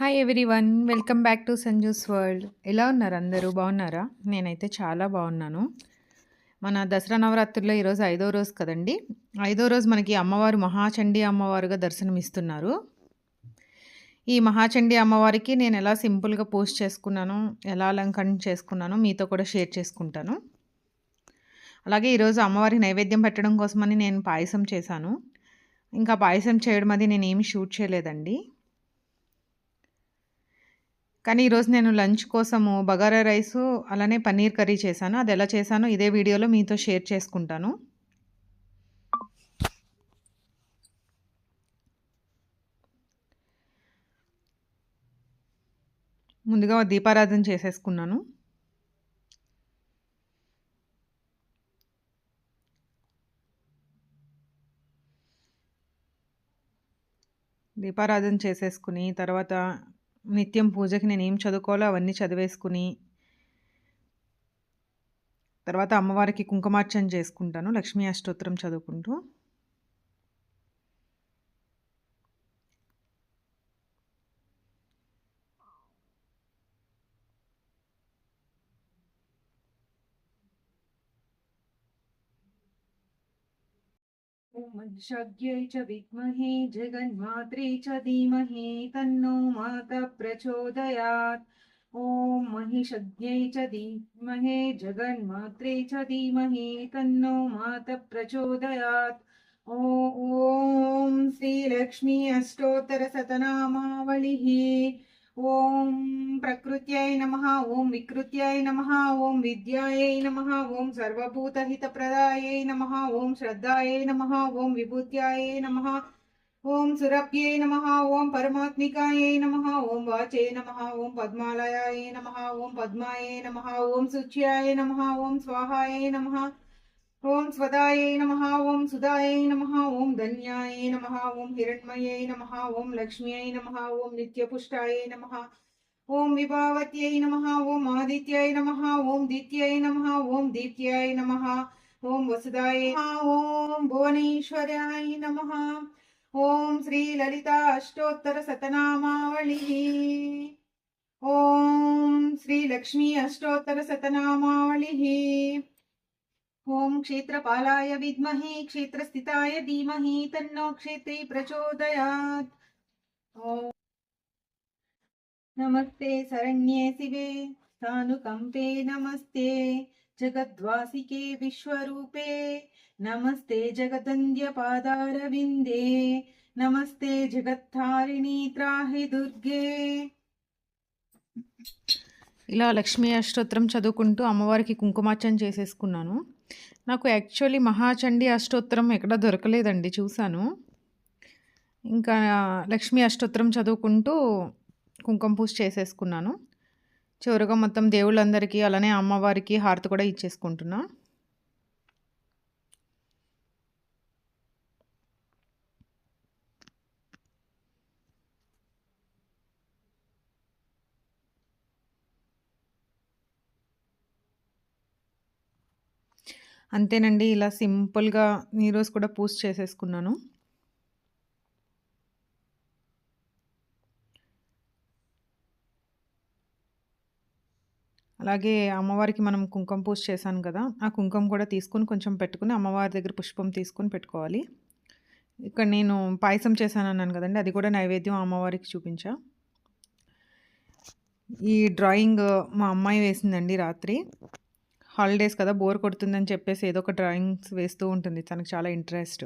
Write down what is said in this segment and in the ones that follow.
Hi everyone welcome back to Sanju's world ఎలా ఉన్నారు అందరూ? బాగున్నారా? నేనైతే చాలా బాగున్నాను. మన దసరా నవరాత్రుల్లో ఈరోజు ఐదో రోజు కదండి. ఐదో రోజు మనకి అమ్మవారు మహాచండీ అమ్మవారుగా దర్శనమిస్తున్నారు. ఈ మహాచండీ అమ్మవారికి నేను ఎలా సింపుల్గా పోస్ట్ చేసుకున్నాను ఎలా అలంకరణ చేసుకున్నాను మీతో కూడా షేర్ చేసుకుంటాను. అలాగే ఈరోజు అమ్మవారికి నైవేద్యం పెట్టడం కోసమని నేను పాయసం చేశాను. ఇంకా పాయసం చేయడం అది నేను ఏమి షూట్ చేయలేదండి. కానీ ఈరోజు నేను లంచ్ కోసము బగారా రైసు అలానే పన్నీర్ కర్రీ చేశాను. అది ఎలా చేశానో ఇదే వీడియోలో మీతో షేర్ చేసుకుంటాను. ముందుగా దీపారాధన చేసేసుకున్నాను. దీపారాధన చేసేసుకుని తర్వాత నిత్యం పూజకి నేను ఏం చదువుకోవాలో అవన్నీ చదివేసుకుని తర్వాత అమ్మవారికి కుంకుమార్చన చేసుకుంటాను లక్ష్మీ అష్టోత్తరం చదువుకుంటూ. मन्शज्ञै च विद्महे, जगन्मात्रे च धीमहि, तन्नो माता प्रचोदयात्। ॐ महिषज्ञै च धीमहे, जगन्मात्रे च धीमहि, तन्नो माता प्रचोदयात्। ॐ श्रीलक्ष्मी अष्टोत्तरशतनामावलिः। ॐ नम ओं विकृत नम ओं विद्याय नम ओं ॐ सर्वभूतहितप्रदायै नम ओं श्रद्धा नम ओं विभूत्यायै नम ओं सुरभ्य नम ओं परमात्मकाय नम ओं वाचे नम ओं पद्मालयायै नम ओं पद्मा नम ओं शुच्याय नम ओं स्वाहाय नमः ओम स्वदाये नमः ओम सुदाये नमः ओम धन्याये नमः ओम हिरण्मये नमः ओम लक्ष्म्यै नमः ओम नित्यपुष्टाये नमः ओम विभावत्यै नमः ओम आदित्याय नमः ओम दित्याय नमः ओम दीप्त्याय नमः ॐ वसुदायै ओम भुवनेश्वराय नमः ओम श्री ललिता अष्टोत्तर शतनामावली ओम श्री लक्ष्मी अष्टोत्तर शतनामावली ఓం క్షేత్రపాలాయ విద్మహే క్షేత్రస్థితాయ ధీమహి తన్నో క్షేత్రే ప్రచోదయాత్ నమస్తే శరణ్యే శివే స్థానుకంపే నమస్తే జగద్వాసికే విశ్వరూపే నమస్తే జగదంద్య పాదారవిందే నమస్తే జగత్తారిణి త్రాహి దుర్గే ఇలా లక్ష్మీ అష్టోత్రం చదువుకుంటూ అమ్మవారికి కుంకుమార్చన చేసేసుకున్నాను. నాకు యాక్చువల్లీ మహాచండి అష్టోత్తరం ఎక్కడ దొరకలేదండి చూశాను. ఇంకా లక్ష్మీ అష్టోత్తరం చదువుకుంటూ కుంకుమ పూజ చేసేసుకున్నాను. చివరిగా మొత్తం దేవుళ్ళందరికీ అలానే అమ్మవారికి హారతి కూడా ఇచ్చేసుకుంటున్నా. అంతేనండి ఇలా సింపుల్గా ఈరోజు కూడా పూజ చేసేసుకున్నాను. అలాగే అమ్మవారికి మనం కుంకుమ పూజ చేశాను కదా ఆ కుంకుమ కూడా తీసుకొని కొంచెం పెట్టుకుని అమ్మవారి దగ్గర పుష్పం తీసుకొని పెట్టుకోవాలి. ఇక్కడ నేను పాయసం చేశాను అన్నాను కదండి అది కూడా నైవేద్యం అమ్మవారికి చూపించా. ఈ డ్రాయింగ్ మా అమ్మాయి వేసిందండి రాత్రి. హాలిడేస్ కదా బోర్ కొడుతుందని చెప్పేసి ఏదో ఒక డ్రాయింగ్స్ వేస్తూ ఉంటుంది. తనకు చాలా ఇంట్రెస్ట్.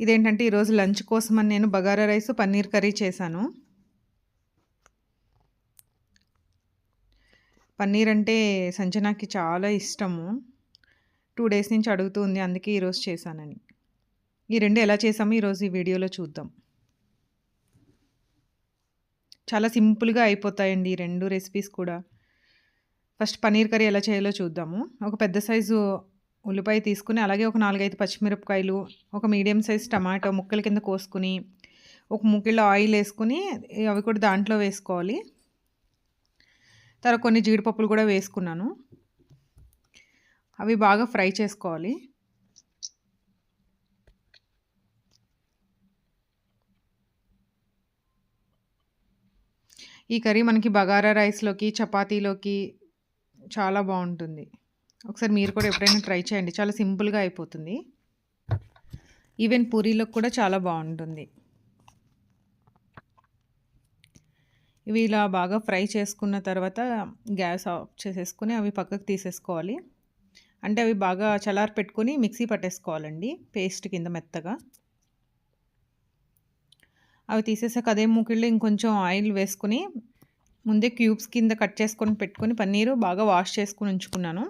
ఇదేంటంటే ఈరోజు లంచ్ కోసం అని నేను బగారా రైస్ పన్నీర్ కర్రీ చేశాను. పన్నీర్ అంటే సంజనాకి చాలా ఇష్టము. టూ డేస్ నుంచి అడుగుతూ ఉంది అందుకే ఈరోజు చేశానని. ఈ రెండు ఎలా చేసామో ఈరోజు ఈ వీడియోలో చూద్దాం. చాలా సింపుల్గా అయిపోతాయండి ఈ రెండు రెసిపీస్ కూడా. ఫస్ట్ పన్నీర్ కర్రీ ఎలా చేయాలో చూద్దాము. ఒక పెద్ద సైజు ఉల్లిపాయ తీసుకుని అలాగే ఒక నాలుగైదు పచ్చిమిరపకాయలు ఒక మీడియం సైజ్ టమాటో ముక్కల కింద కోసుకుని ఒక ముక్కిలో ఆయిల్ వేసుకుని అవి కూడా దాంట్లో వేసుకోవాలి. తర్వాత కొన్ని జీడిపప్పులు కూడా వేసుకున్నాను. అవి బాగా ఫ్రై చేసుకోవాలి. ఈ కర్రీ మనకి బగారా రైస్‌లోకి, చపాతీలోకి చాలా బాగుంటుంది ఒకసారి మీరు కూడా ఎప్పుడైనా ట్రై చేయండి. చాలా సింపుల్‌గా అయిపోతుంది. ఈవెన్ పూరీలోకి కూడా చాలా బాగుంటుంది ఇవి ఇలా బాగా ఫ్రై చేసుకున్న తర్వాత గ్యాస్ ఆఫ్ చేసేసుకొని అవి పక్కకు తీసేసుకోవాలి. అంటే అవి బాగా చల్లారపెట్టుకొని మిక్సీ పట్టేసుకోవాలండి. పేస్ట్ కింద మెత్తగా. అవి తీసేసాక అదే మూకిళ్ళు ఇంకొంచెం ఆయిల్ వేసుకొని ముందే క్యూబ్స్ కింద కట్ చేసుకొని పెట్టుకొని పన్నీరు బాగా వాష్ చేసుకుని ఉంచుకున్నాను.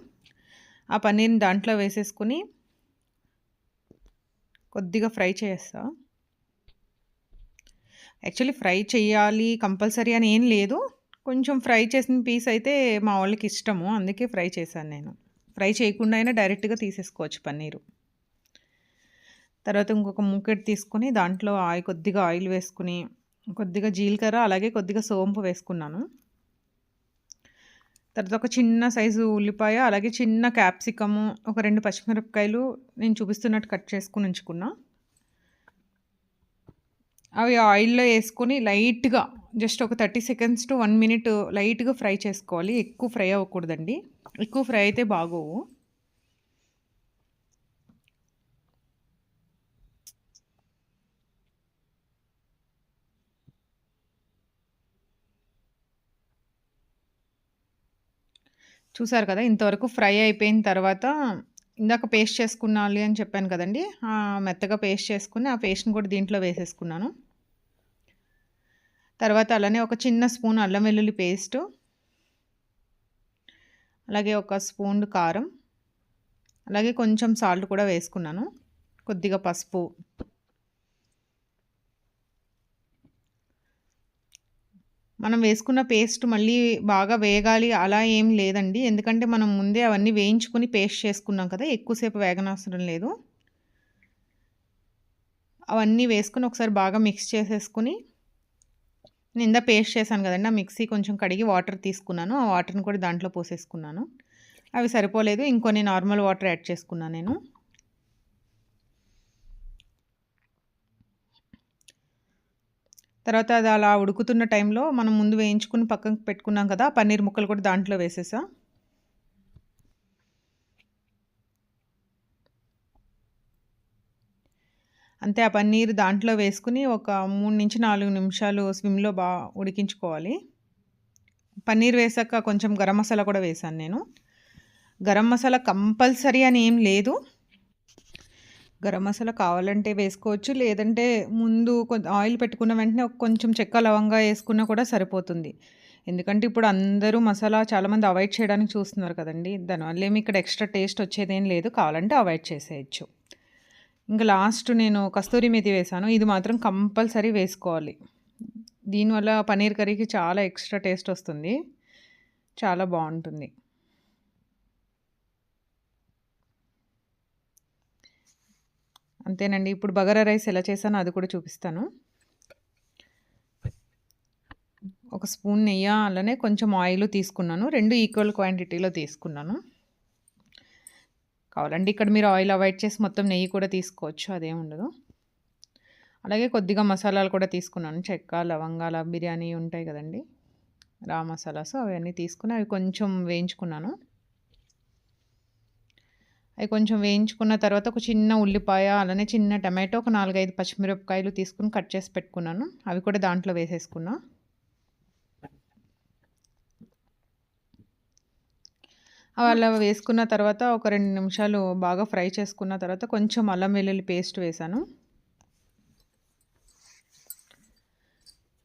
ఆ పన్నీర్‌ని దాంట్లో వేసేసుకొని కొద్దిగా ఫ్రై చేస్తా యాక్చువల్లీ ఫ్రై చేయాలి కంపల్సరీ అని ఏం లేదు. కొంచెం ఫ్రై చేసిన పీస్ అయితే మా వాళ్ళకి ఇష్టము. అందుకే ఫ్రై చేశాను నేను. ఫ్రై చేయకుండా అయినా డైరెక్ట్‌గా తీసేసుకోవచ్చు పన్నీరు. తర్వాత ఇంకొక మూకుడు తీసుకొని దాంట్లో ఆయి కొద్దిగా ఆయిల్ వేసుకొని, కొద్దిగా జీలకర్ర అలాగే కొద్దిగా సోంపు వేసుకున్నాను. తర్వాత ఒక చిన్న సైజు ఉల్లిపాయ, అలాగే చిన్న క్యాప్సికము, ఒక రెండు పచ్చిమిరపకాయలు నేను చూపిస్తున్నట్టు కట్ చేసుకుని ఉంచుకున్నా. అవి ఆయిల్‌లో వేసుకొని లైట్‌గా జస్ట్ ఒక 30 సెకండ్స్ టు వన్ మినిట్ లైట్‌గా ఫ్రై చేసుకోవాలి. ఎక్కువ ఫ్రై అవ్వకూడదండి. ఎక్కువ ఫ్రై అయితే బాగోవు. చూసారు కదా! ఇంతవరకు ఫ్రై అయిపోయిన తర్వాత ఇందాక పేస్ట్ చేసుకున్నాలి అని చెప్పాను కదండీ! ఆ మెత్తగా పేస్ట్ చేసుకుని ఆ పేస్ట్‌ని కూడా దీంట్లో వేసేసుకున్నాను. తర్వాత అలానే ఒక చిన్న స్పూన్ అల్లం వెల్లుల్లి పేస్టు. అలాగే ఒక స్పూన్ కారం. అలాగే కొంచెం సాల్ట్ కూడా వేసుకున్నాను. కొద్దిగా పసుపు. మనం వేసుకున్న పేస్ట్ మళ్ళీ బాగా వేగాలి అలా ఏం లేదండి. ఎందుకంటే మనం ముందే అవన్నీ వేయించుకొని పేస్ట్ చేసుకున్నాం కదా! ఎక్కువసేపు వేగనవసరం లేదు. అవన్నీ వేసుకుని ఒకసారి బాగా మిక్స్ చేసేసుకొని నింద పేస్ట్ చేశాను కదండీ! ఆ మిక్సీ కొంచెం కడిగి వాటర్ తీసుకున్నాను. ఆ వాటర్‌ని కూడా దాంట్లో పోసేసుకున్నాను. అవి సరిపోలేదు. ఇంకొన్ని నార్మల్ వాటర్ యాడ్ చేసుకున్నాను నేను. తర్వాత అది అలా ఉడుకుతున్న టైంలో మనం ముందు వేయించుకుని పక్కకు పెట్టుకున్నాం కదా! పన్నీర్ ముక్కలు కూడా దాంట్లో వేసేసా. అంతే ఆ పన్నీర్ దాంట్లో వేసుకుని ఒక 3-4 నిమిషాలు స్విమ్‌లో బాగా ఉడికించుకోవాలి. పన్నీర్ వేసాక కొంచెం గరం మసాలా కూడా వేశాను నేను. గరం మసాలా కంపల్సరీ అని ఏం లేదు. గరం మసాలా కావాలంటే వేసుకోవచ్చు. లేదంటే ముందు కొంచెం ఆయిల్ పెట్టుకున్న వెంటనే కొంచెం చెక్క, లవంగా వేసుకున్నా కూడా సరిపోతుంది. ఎందుకంటే ఇప్పుడు అందరూ మసాలా చాలామంది అవాయిడ్ చేయడానికి చూస్తున్నారు కదండి దానివల్ల ఏమి ఇక్కడ ఎక్స్‌ట్రా టేస్ట్ వచ్చేదేం లేదు. కావాలంటే అవాయిడ్ చేసేయచ్చు ఇంకా లాస్ట్ నేను కస్తూరి మెతి వేశాను. ఇది మాత్రం కంపల్సరీ వేసుకోవాలి. దీనివల్ల పన్నీర్ కర్రీకి చాలా ఎక్స్‌ట్రా టేస్ట్ వస్తుంది. చాలా బాగుంటుంది అంతేనండి. ఇప్పుడు బగారా రైస్ ఎలా చేశానో అది కూడా చూపిస్తాను. ఒక స్పూన్ నెయ్యి అలానే కొంచెం ఆయిలు తీసుకున్నాను. రెండు ఈక్వల్ క్వాంటిటీలో తీసుకున్నాను. కావాలండి ఇక్కడ మీరు ఆయిల్ అవాయిడ్ చేసి మొత్తం నెయ్యి కూడా తీసుకోవచ్చు. అదేం ఉండదు. అలాగే కొద్దిగా మసాలాలు కూడా తీసుకున్నాను. చెక్క, లవంగాల బిర్యానీ ఉంటాయి కదండీ! రా మసాలాస్ అవన్నీ తీసుకుని అవి కొంచెం వేయించుకున్నాను. అవి కొంచెం వేయించుకున్న తర్వాత ఒక చిన్న ఉల్లిపాయ, అలానే చిన్న టమాటో, ఒక 4, 5 పచ్చిమిరపకాయలు తీసుకొని కట్ చేసి పెట్టుకున్నాను. అవి కూడా దాంట్లో వేసేసుకున్నా. అవి అలా వేసుకున్న తర్వాత ఒక రెండు నిమిషాలు బాగా ఫ్రై చేసుకున్న తర్వాత కొంచెం అల్లం వెల్లుల్లి పేస్ట్ వేసాను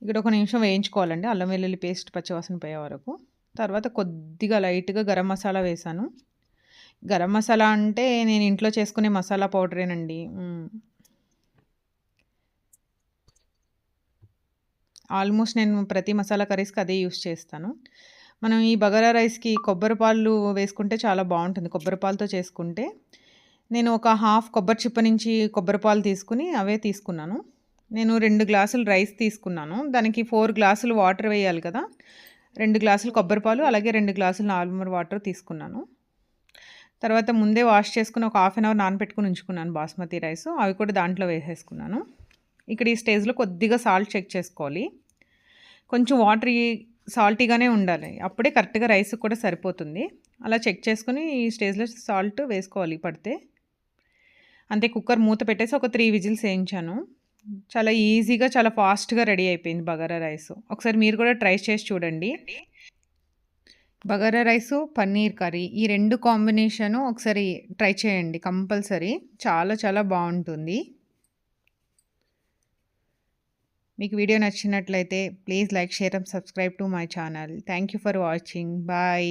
ఇక్కడ ఒక నిమిషం వేయించుకోవాలండి. అల్లం వెల్లుల్లి పేస్ట్ పచ్చివాసన పోయే వరకు. తర్వాత కొద్దిగా లైట్‌గా గరం మసాలా వేసాను గరం మసాలా అంటే నేను ఇంట్లో చేసుకునే మసాలా పౌడరేనండి. ఆల్మోస్ట్ నేను ప్రతి మసాలా కర్రీస్‌కి అదే యూజ్ చేస్తాను. మనం ఈ బగారా రైస్‌కి కొబ్బరి పాలు వేసుకుంటే చాలా బాగుంటుంది కొబ్బరి పాలతో చేసుకుంటే. నేను ఒక హాఫ్ కొబ్బరి చిప్ప నుంచి కొబ్బరి పాలు తీసుకుని అవే తీసుకున్నాను. నేను రెండు గ్లాసులు రైస్ తీసుకున్నాను. దానికి ఫోర్ గ్లాసులు వాటర్ వేయాలి కదా! రెండు గ్లాసులు కొబ్బరి పాలు, అలాగే రెండు గ్లాసులు నార్మల్ వాటర్ తీసుకున్నాను. తర్వాత ముందే వాష్ చేసుకుని ఒక హాఫ్ అన్ అవర్ నానబెట్టుకొని ఉంచుకున్నాను బాస్మతి రైసు. అవి కూడా దాంట్లో వేసేసుకున్నాను. ఇక్కడ ఈ స్టేజ్‌లో కొద్దిగా సాల్ట్ చెక్ చేసుకోవాలి. కొంచెం వాటర్ సాల్టీగానే ఉండాలి అప్పుడే కరెక్ట్గా రైస్ కూడా సరిపోతుంది అలా చెక్ చేసుకుని ఈ స్టేజ్లో సాల్ట్ వేసుకోవాలి పడితే అంతే కుక్కర్ మూత పెట్టేసి ఒక త్రీ విజిల్స్ వేయించాను చాలా ఈజీగా చాలా ఫాస్ట్గా రెడీ అయిపోయింది బగారా రైస్ ఒకసారి మీరు కూడా ట్రై చేసి చూడండి బగారా రైసు పన్నీర్ కర్రీ ఈ రెండు కాంబినేషను ఒకసారి ట్రై చేయండి కంపల్సరీ. చాలా చాలా బాగుంటుంది. మీకు వీడియో నచ్చినట్లయితే please like share and subscribe to my channel. Thank you for watching. Bye.